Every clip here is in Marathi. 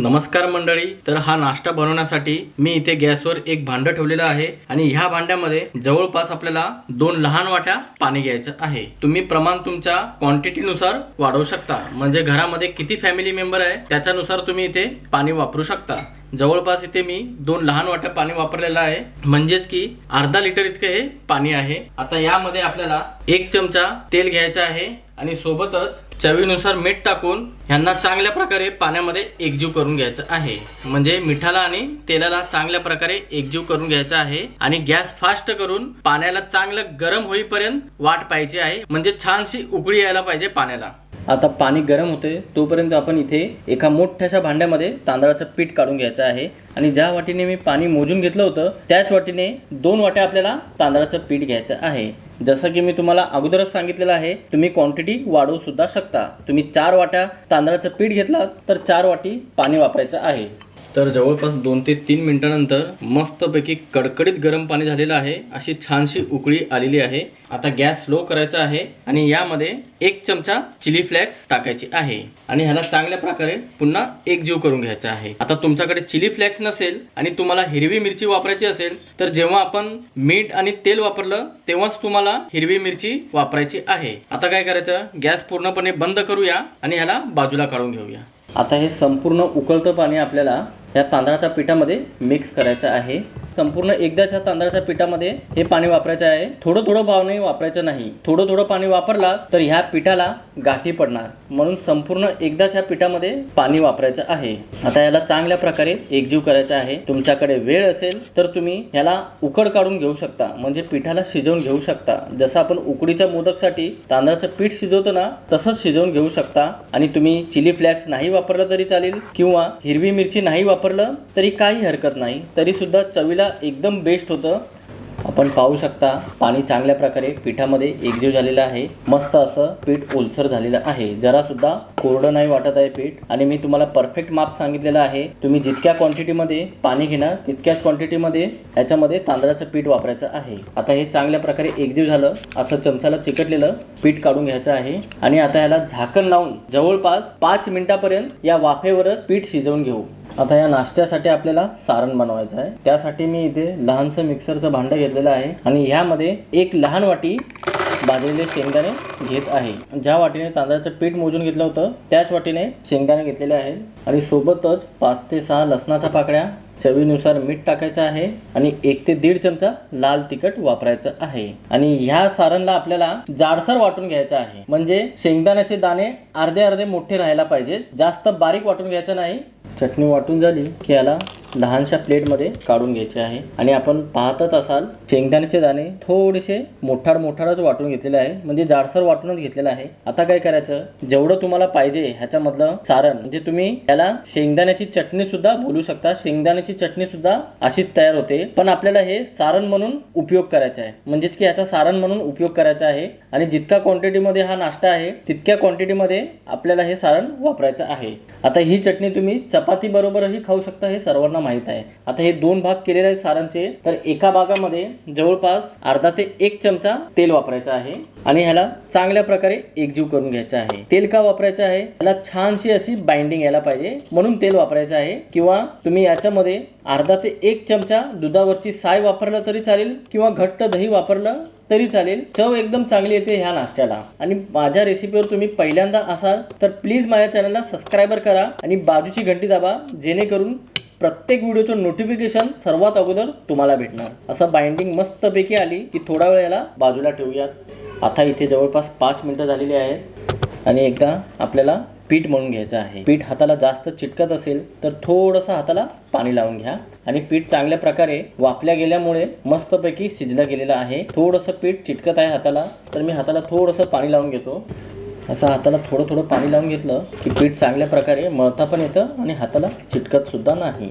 नमस्कार मंडळी तर हा नाश्ता बनवण्यासाठी मी इथे गॅसवर एक भांडं ठेवलेलं आहे आणि ह्या भांड्यामध्ये जवळपास आपल्याला दोन लहान वाट्या पाणी घ्यायचं आहे. तुम्ही प्रमाण तुमच्या क्वांटिटीनुसार वाढवू शकता. म्हणजे घरामध्ये किती फॅमिली मेंबर आहे त्याच्यानुसार तुम्ही इथे पाणी वापरू शकता. जवळपास इथे मी दोन लहान वाट्या पाणी वापरलेलं आहे. म्हणजेच की अर्धा लिटर इतके हे पाणी आहे. आता यामध्ये आपल्याला एक चमचा तेल घ्यायचं आहे आणि सोबतच चवीनुसार मीठ टाकून ह्यांना चांगल्या प्रकारे पाण्यामध्ये एकजीव करून घ्यायचं आहे. म्हणजे मिठाला आणि तेलाला चांगल्या प्रकारे एकजीव करून घ्यायचं आहे आणि गॅस फास्ट करून पाण्याला चांगलं गरम होईपर्यंत वाट पाहिजे आहे. म्हणजे छानशी उकळी यायला पाहिजे पाण्याला. आता पाणी गरम होते तोपर्यंत आपण इथे एका मोठ्याशा भांड्यामध्ये तांदळाचं पीठ काढून घ्यायचं आहे. आणि ज्या वाटीने मी पाणी मोजून घेतलं होतं त्याच वाटीने दोन वाट्या आपल्याला तांदळाचं पीठ घ्यायचं आहे. जसं की मी तुम्हाला अगोदरच सांगितलेलं आहे तुम्ही क्वांटिटी वाढवू सुद्धा शकता. तुम्ही चार वाट्या तांदळाचं पीठ घेतलात तर चार वाटी पाणी वापरायचं आहे. तर जवळपास दोन ते तीन मिनिटानंतर मस्तपैकी कडकडीत गरम पाणी झालेलं आहे. अशी छानशी उकळी आलेली आहे. आता गॅस स्लो करायचा आहे आणि यामध्ये एक चमचा चिली फ्लेक्स टाकायची आहे. आणि ह्याला चांगल्या प्रकारे पुन्हा एकजीव करून घ्यायचा आहे. आता तुमच्याकडे चिली फ्लेक्स नसेल आणि तुम्हाला हिरवी मिरची वापरायची असेल तर जेव्हा आपण मीठ आणि तेल वापरलं तेव्हाच तुम्हाला हिरवी मिरची वापरायची आहे. आता काय करायचं? गॅस पूर्णपणे बंद करूया आणि ह्याला बाजूला काढून घेऊया. आता हे संपूर्ण उकळतं पाणी आपल्याला ह्या तांदळाच्या पिठामध्ये मिक्स करायचं आहे. संपूर्ण एकदाच ह्या तांदळाच्या पिठामध्ये हे पाणी वापरायचं आहे. थोडं थोडं भावने वापरायचं नाही. थोडं थोडं पाणी वापरला तर ह्या पिठाला गाठी पडणार. म्हणून संपूर्ण एकदाच ह्या पिठामध्ये पाणी वापरायचं आहे. आता याला चांगल्या प्रकारे एकजीव करायचं आहे. तुमच्याकडे वेळ असेल तर तुम्ही ह्याला उकड काढून घेऊ शकता. म्हणजे पिठाला शिजवून घेऊ शकता. जसं आपण उकडीच्या मोदकसाठी तांदळाचं पीठ शिजवतो ना तसंच शिजवून घेऊ शकता. आणि तुम्ही चिली फ्लॅक्स नाही वापरलं तरी चालेल किंवा हिरवी मिरची नाही वापरलं तरी काही हरकत नाही. तरी सुद्धा चवीला एकदम बेस्ट होतं. आपण पाहू शकता पाणी चांगल्या प्रकारे पिठामध्ये एकजीव झालेलं आहे. मस्त असं पीठ ओलसर झालेलं आहे. जरा सुद्धा कोरडं नाही वाटत आहे पीठ. आणि मी तुम्हाला परफेक्ट माप सांगितलेलं आहे. तुम्ही जितक्या क्वांटिटीमध्ये पाणी घेणार तितक्याच क्वांटिटीमध्ये याच्यामध्ये तांदळाचं पीठ वापरायचं आहे. आता हे चांगल्या प्रकारे एकजीव झालं असं चमचाला चिकटलेलं पीठ काढून घ्यायचं आहे. आणि आता ह्याला झाकण लावून जवळपास पाच मिनिटापर्यंत या वाफेवरच पीठ शिजवून घेऊ. आता या नाश्त्यासाठी आपल्याला सारण बनवायचं आहे. त्यासाठी मी इथे लहानसं मिक्सरचं भांडं घेतलेलं आहे आणि ह्यामध्ये एक लहान वाटी भाजलेले शेंगदाणे घेत आहे. ज्या वाटीने तांदळाचं पीठ मोजून घेतलं होतं त्याच वाटीने शेंगदाणे घेतलेले आहेत. आणि सोबतच पाच ते सहा लसणाच्या पाकळ्या चवीनुसार मीठ टाकायचं आहे आणि एक ते दीड चमचा लाल तिखट वापरायचं आहे. आणि ह्या सारणला आपल्याला जाडसर वाटून घ्यायचं आहे. म्हणजे शेंगदाण्याचे दाणे अर्धे अर्धे मोठे राहायला पाहिजेत. जास्त बारीक वाटून घ्यायचं नाही. चटणी वाटून झाली की याला लहानशा प्लेटमध्ये काढून घ्यायचे आहे. आणि आपण पाहतच असाल शेंगदाण्याचे दाणे थोडेसे मोठाड मोठाडच वाटून घेतलेले आहे. म्हणजे जाडसर वाटूनच घेतलेलं आहे. आता काय करायचं? जेवढं तुम्हाला पाहिजे ह्याच्यामधलं सारण म्हणजे तुम्ही याला शेंगदाण्याची चटणी सुद्धा बोलू शकता. शेंगदाण्याची चटणी सुद्धा अशीच तयार होते. पण आपल्याला हे सारण म्हणून उपयोग करायचा आहे. म्हणजेच की याचा सारण म्हणून उपयोग करायचा आहे. आणि जितका क्वांटिटीमध्ये हा नाश्ता आहे तितक्या क्वांटिटीमध्ये आपल्याला हे सारण वापरायचं आहे. आता ही चटणी तुम्ही चपाती बरोबरही खाऊ शकता. हे सर्वांना माहीत आहे. आता हे दोन भाग केलेले आहेत सारांचे. तर एका भागामध्ये जवळपास अर्धा ते एक चमचा तेल वापरायचं आहे आणि ह्याला चांगल्या प्रकारे एकजीव करून घ्यायचं आहे. तेल का वापरायचं आहे? याला छानशी अशी बाइंडिंग यायला पाहिजे. म्हणून तेल वापरायचं आहे. किंवा तुम्ही याच्यामध्ये अर्धा ते एक चमचा दुधावरची साय वापरलं तरी चालेल किंवा घट्ट दही वापरलं तरी चालेल. चव एकदम चांगली येते ह्या नाश्त्याला. आणि माझ्या रेसिपीवर तुम्ही पहिल्यांदा असाल तर प्लीज माझ्या चॅनलला सबस्क्रायबर करा आणि बाजूची घंटी दाबा जेणेकरून प्रत्येक व्हिडिओचं नोटिफिकेशन सर्वात अगोदर तुम्हाला भेटणार. असं बाइंडिंग मस्तपैकी आली की थोडा वेळ याला बाजूला ठेवूयात. आता इथे जवळपास पाच मिनटं झालेली आहेत आणि एकदा आपल्याला पीठ म्हणून घ्यायचं आहे. पीठ हाताला जास्त चिटकत असेल तर थोडंसं हाताला पाणी लावून घ्या. आणि पीठ चांगल्या प्रकारे वापल्या गेल्यामुळे मस्तपैकी शिजलं गेलेलं आहे. थोडंसं पीठ चिटकत आहे हाताला. तर मी हाताला थोडंसं पाणी लावून घेतो. असं हाताला थोडं थोडं पाणी लावून घेतलं की पीठ चांगल्या प्रकारे मळता पण येतं आणि हाताला चिटकत सुद्धा नाही.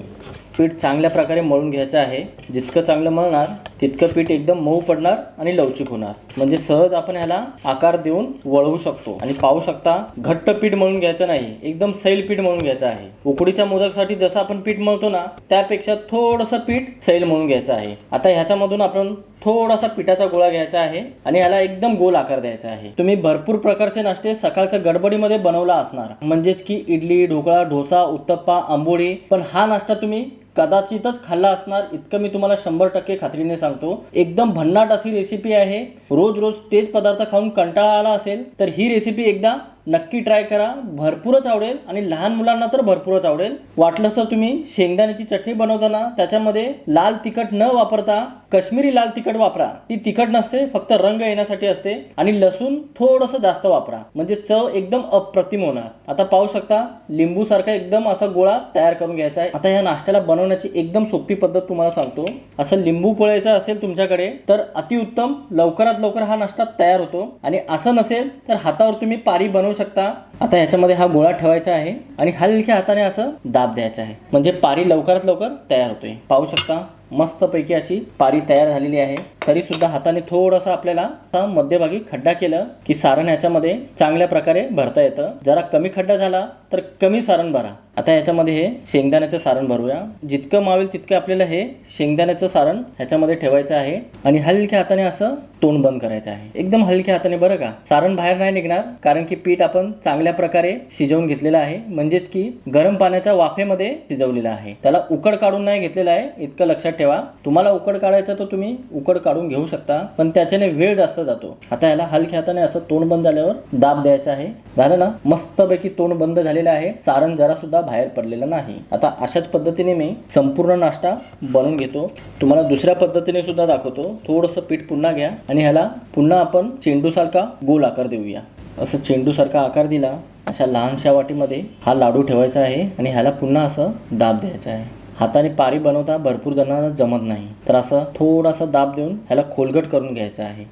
पीठ चांगल्या प्रकारे मळून घ्यायचं आहे. जितकं चांगलं मळणार तितकं पीठ एकदम मऊ पडणार आणि लवचिक होणार. म्हणजे सहज आपण ह्याला आकार देऊन वळवू शकतो. आणि पाहू शकता घट्ट पीठ मळून घ्यायचं नाही. एकदम सैल पीठ मळून घ्यायचं आहे. उकडीच्या मोदकसाठी जसं आपण पीठ मळतो ना त्यापेक्षा थोडंसं पीठ सैल मळून घ्यायचं आहे. आता ह्याच्यामधून आपण थोडासा पिठाचा गोळा घ्यायचा आहे आणि ह्याला एकदम गोल आकार द्यायचा आहे. तुम्ही भरपूर प्रकारचे नाश्ते सकाळच्या गडबडीमध्ये बनवला असणार. म्हणजेच की इडली ढोकळा डोसा उत्तप्पा आंबोळी. पण हा नाश्ता तुम्ही कदाचितच खाल्ला असणार. इतकं मी तुम्हाला शंभर टक्के खात्रीने सांगतो. एकदम भन्नाट अशी रेसिपी आहे. रोज रोज तेच पदार्थ खाऊन कंटाळा आला असेल तर ही रेसिपी एकदा नक्की ट्राय करा. भरपूरच आवडेल आणि लहान मुलांना तर भरपूरच आवडेल. वाटलं तर तुम्ही शेंगदाण्याची चटणी बनवताना त्याच्यामध्ये लाल तिखट न वापरता काश्मीरी लाल तिखट वापरा. ती तिखट नसते फक्त रंग येण्यासाठी असते आणि लसूण थोडंसं जास्त वापरा. म्हणजे चव एकदम अप्रतिम होणार. आता पाहू शकता लिंबू सारखा एकदम असा गोळा तयार करून घ्यायचा आहे. आता या नाश्त्याला बनवण्याची एकदम सोपी पद्धत तुम्हाला सांगतो. असं लिंबू पोळायचं असेल तुमच्याकडे तर अतिउत्तम लवकरात लवकर हा नाश्ता तयार होतो. आणि असं नसेल तर हातावर तुम्ही पारी बनवू शकता. आता याच्यामध्ये हा गोळा ठेवायचा आहे आणि हलक्या हाताने असं दाब द्यायचा आहे. म्हणजे पारी लवकरात लवकर तयार होतोय. पाहू शकता मस्तपैकी अशी पारी तयार झालेली आहे. तरी सुद्धा हाताने थोडंसं आपल्याला मध्यभागी खड्डा केलं की सारण ह्याच्यामध्ये चांगल्या प्रकारे भरता येतं. जरा कमी खड्डा झाला तर कमी सारण भरा. आता याच्यामध्ये हे शेंगदाण्याचं सारण भरूया. जितकं मावेल तितकं आपल्याला हे शेंगदाण्याचं सारण ह्याच्यामध्ये ठेवायचं आहे आणि हलक्या हाताने असं तोंड बंद करायचं आहे. एकदम हलक्या हाताने बरं का? सारण बाहेर नाही निघणार कारण की पीठ आपण चांगल्या प्रकारे शिजवून घेतलेलं आहे. म्हणजेच की गरम पाण्याच्या वाफेमध्ये शिजवलेलं आहे. त्याला उकड काढून नाही घेतलेलं आहे. इतकं लक्षात ठेवा. तुम्हाला उकड काढायचं तर तुम्ही उकड काढून घेऊ शकता पण त्याच्याने वेळ जास्त जातो. आता याला हलक्या हाताने असं तोंड बंद झाल्यावर दाब द्यायचा आहे. झालं ना? मस्तपैकी तोंड बंद झालेलं आहे. सारण जरा सुद्धा बाहेर पडलेलं नाही. आता अशाच पद्धतीने मी संपूर्ण नाश्ता बनवून घेतो. तुम्हाला दुसऱ्या पद्धतीने सुद्धा दाखवतो. थोडंसं पीठ पुन्हा घ्या आणि ह्याला पुन्हा आपण चेंडूसारखा गोल आकार देऊया. असं चेंडूसारखा आकार दिला अशा लहानशा वाटीमध्ये हा लाडू ठेवायचा आहे आणि ह्याला पुन्हा असं दाब द्यायचा आहे. हाताने पारी बनवता भरपूर जणांना जमत नाही. तर असं थोडासा दाब देऊन ह्याला खोलगट करून घ्यायचा आहे.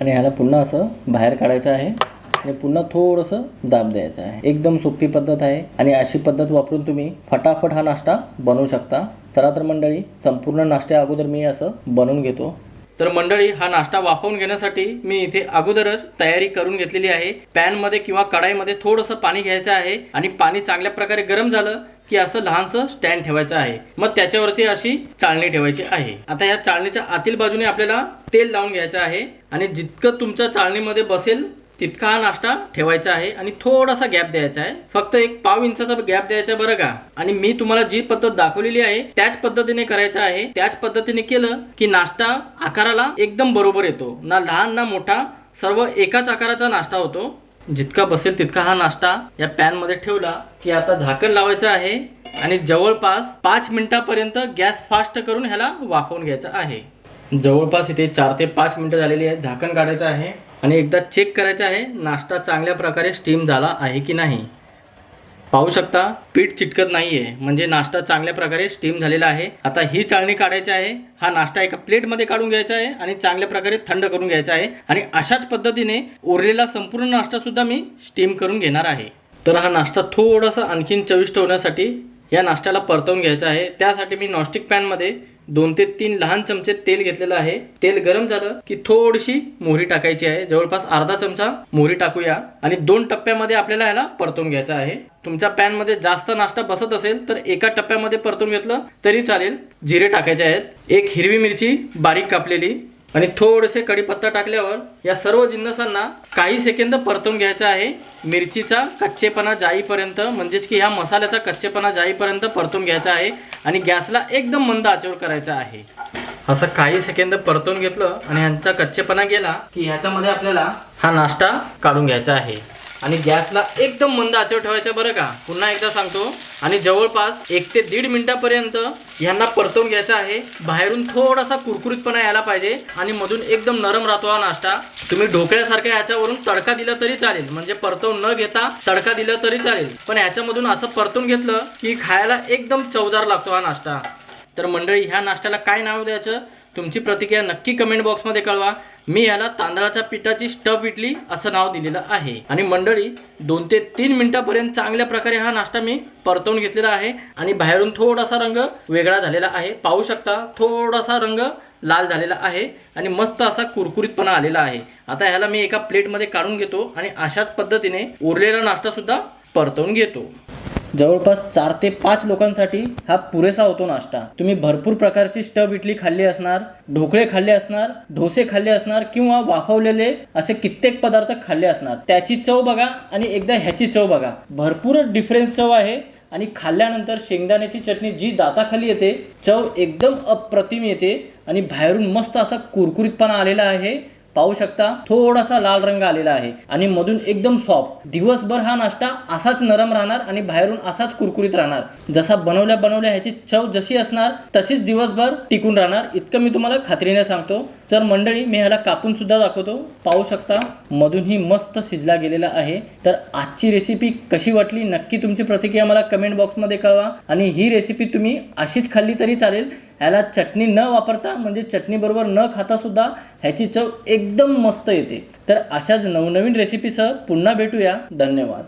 आणि ह्याला पुन्हा असं बाहेर काढायचं आहे. आणि पुन्हा थोडंसं दाब द्यायचं आहे. एकदम सोपी पद्धत आहे आणि अशी पद्धत वापरून तुम्ही फटाफट हा नाश्ता बनवू शकता. चला तर मंडळी संपूर्ण नाश्त्या अगोदर मी असं बनवून घेतो. तर मंडळी हा नाश्ता वाफवून घेण्यासाठी मी इथे अगोदरच तयारी करून घेतलेली आहे. पॅनमध्ये किंवा कढाईमध्ये थोडंसं पाणी घ्यायचं आहे आणि पाणी चांगल्या प्रकारे गरम झालं की असं लहानसं स्टँड ठेवायचं आहे. मग त्याच्यावरती अशी चाळणी ठेवायची आहे. आता या चाळणीच्या आतील बाजूने आपल्याला तेल लावून घ्यायचं आहे आणि जितकं तुमच्या चाळणीमध्ये बसेल तितका हा नाश्ता ठेवायचा आहे आणि थोडासा गॅप द्यायचा आहे. फक्त एक पाव इंचाचा गॅप द्यायचा बरं का? आणि मी तुम्हाला जी पद्धत दाखवलेली आहे त्याच पद्धतीने करायचं आहे. त्याच पद्धतीने केलं की नाश्ता आकाराला एकदम बरोबर येतो. ना लहान ना मोठा सर्व एकाच आकाराचा नाश्ता होतो. जितका बसेल तितका हा नाश्ता या पॅनमध्ये ठेवला की आता झाकण लावायचं आहे आणि जवळपास पाच मिनिटापर्यंत गॅस फास्ट करून ह्याला वाफवून घ्यायचा आहे. जवळपास इथे चार ते पाच मिनिटं झालेली आहेत. झाकण काढायचं आहे. आणि एकदा चेक करायचं आहे नाश्ता चांगल्या प्रकारे स्टीम झाला आहे की नाही. पाहू शकता पीठ चिटकत नाही आहे म्हणजे नाश्ता चांगल्या प्रकारे स्टीम झालेला आहे. आता ही चाळणी काढायची आहे हा नाश्ता एका प्लेटमध्ये काढून घ्यायचा आहे आणि चांगल्या प्रकारे थंड करून घ्यायचा आहे. आणि अशाच पद्धतीने उरलेला संपूर्ण नाश्ता सुद्धा मी स्टीम करून घेणार आहे. तर हा नाश्ता थोडासा आणखीन चविष्ट होण्यासाठी या नाश्त्याला परतवून घ्यायचा आहे. त्यासाठी मी नॉस्टिक पॅनमध्ये दोन ते तीन लहान चमचे तेल घेतलेलं आहे. तेल गरम झालं की थोडीशी मोहरी टाकायची आहे. जवळपास अर्धा चमचा मोहरी टाकूया. आणि दोन टप्प्यामध्ये आपल्याला ह्याला परतून घ्यायचं आहे. तुमच्या पॅनमध्ये जास्त नाश्ता बसत असेल तर एका टप्प्यामध्ये परतून घेतलं तरी चालेल. जिरे टाकायचे आहेत. एक हिरवी मिरची बारीक कापलेली. आणि थोडेसे कढीपत्ता टाकल्यावर या सर्व जिन्नसांना काही सेकंद परतून घ्यायचा आहे. मिरचीचा कच्चेपणा जाईपर्यंत म्हणजेच की ह्या मसाल्याचा कच्चेपणा जाईपर्यंत परतून घ्यायचा आहे आणि गॅसला एकदम मंद आचेवर करायचा आहे. असं काही सेकंद परतून घेतलं आणि ह्यांचा कच्चेपणा गेला की ह्याच्यामध्ये आपल्याला हा नाश्ता काढून घ्यायचा आहे. आणि गॅसला एकदम मंद आचेवर ठेवायचा बरं का. पुन्हा एकदा सांगतो. आणि जवळपास एक ते दीड मिनिटापर्यंत यांना परतवून घ्यायचा आहे. बाहेरून थोडासा कुरकुरीतपणा यायला पाहिजे. आणि मधून एकदम नरम राहतो हा नाश्ता. तुम्ही ढोकळ्यासारख्या ह्याच्यावरून तडका दिला तरी चालेल. म्हणजे परतवून न घेता तडका दिला तरी चालेल. पण ह्याच्यामधून असं परतून घेतलं की खायला एकदम चवदार लागतो हा नाश्ता. तर मंडळी ह्या नाश्त्याला काय नाव द्यायचं? तुमची प्रतिक्रिया नक्की कमेंट बॉक्समध्ये कळवा. मी याला तांदळाच्या पिठाची स्टफ इडली असं नाव दिलेलं आहे. आणि मंडळी दोन ते तीन मिनिटापर्यंत चांगल्या प्रकारे हा नाश्ता मी परतवून घेतलेला आहे. आणि बाहेरून थोडासा रंग वेगळा झालेला आहे. पाहू शकता थोडासा रंग लाल झालेला आहे आणि मस्त असा कुरकुरीतपणा आलेला आहे. आता ह्याला मी एका प्लेटमध्ये काढून घेतो आणि अशाच पद्धतीने उरलेला नाश्ता सुद्धा परतवून घेतो. जवळपास चार ते पाच लोकांसाठी हा पुरेसा होतो नाश्ता. तुम्ही भरपूर प्रकारची स्टव इडली खाल्ली असणार ढोकळे खाल्ले असणार ढोसे खाल्ले असणार किंवा वाफवलेले असे कित्येक पदार्थ खाल्ले असणार. त्याची चव बघा आणि एकदा ह्याची चव बघा. भरपूर डिफरन्स चव आहे आणि खाल्ल्यानंतर शेंगदाण्याची चटणी जी दाताखाली येते चव एकदम अप्रतिम येते आणि बाहेरून मस्त असा कुरकुरीतपणा आलेला आहे. पाहू शकता थोडासा लाल रंग आलेला आहे. आणि मधून एकदम सॉफ्ट दिवसभर हा नाश्ता असाच नरम राहणार आणि बाहेरून असाच कुरकुरीत राहणार. जसा बनवल्या बनवल्या ह्याची चव जशी असणार तशीच दिवसभर टिकून राहणार. इतकं मी तुम्हाला खात्रीने सांगतो. तर मंडळी मी ह्याला कापून सुद्धा दाखवतो. पाहू शकता मधून ही मस्त शिजला गेलेला आहे. तर आजची रेसिपी कशी वाटली नक्की तुमची प्रतिक्रिया मला कमेंट बॉक्समध्ये कळवा. आणि ही रेसिपी तुम्ही अशीच खाल्ली तरी चालेल. ह्याला चटणी न वापरता म्हणजे चटणीबरोबर न खाता सुद्धा ह्याची चव एकदम मस्त येते. तर अशाच नवनवीन रेसिपीसह पुन्हा भेटूया. धन्यवाद.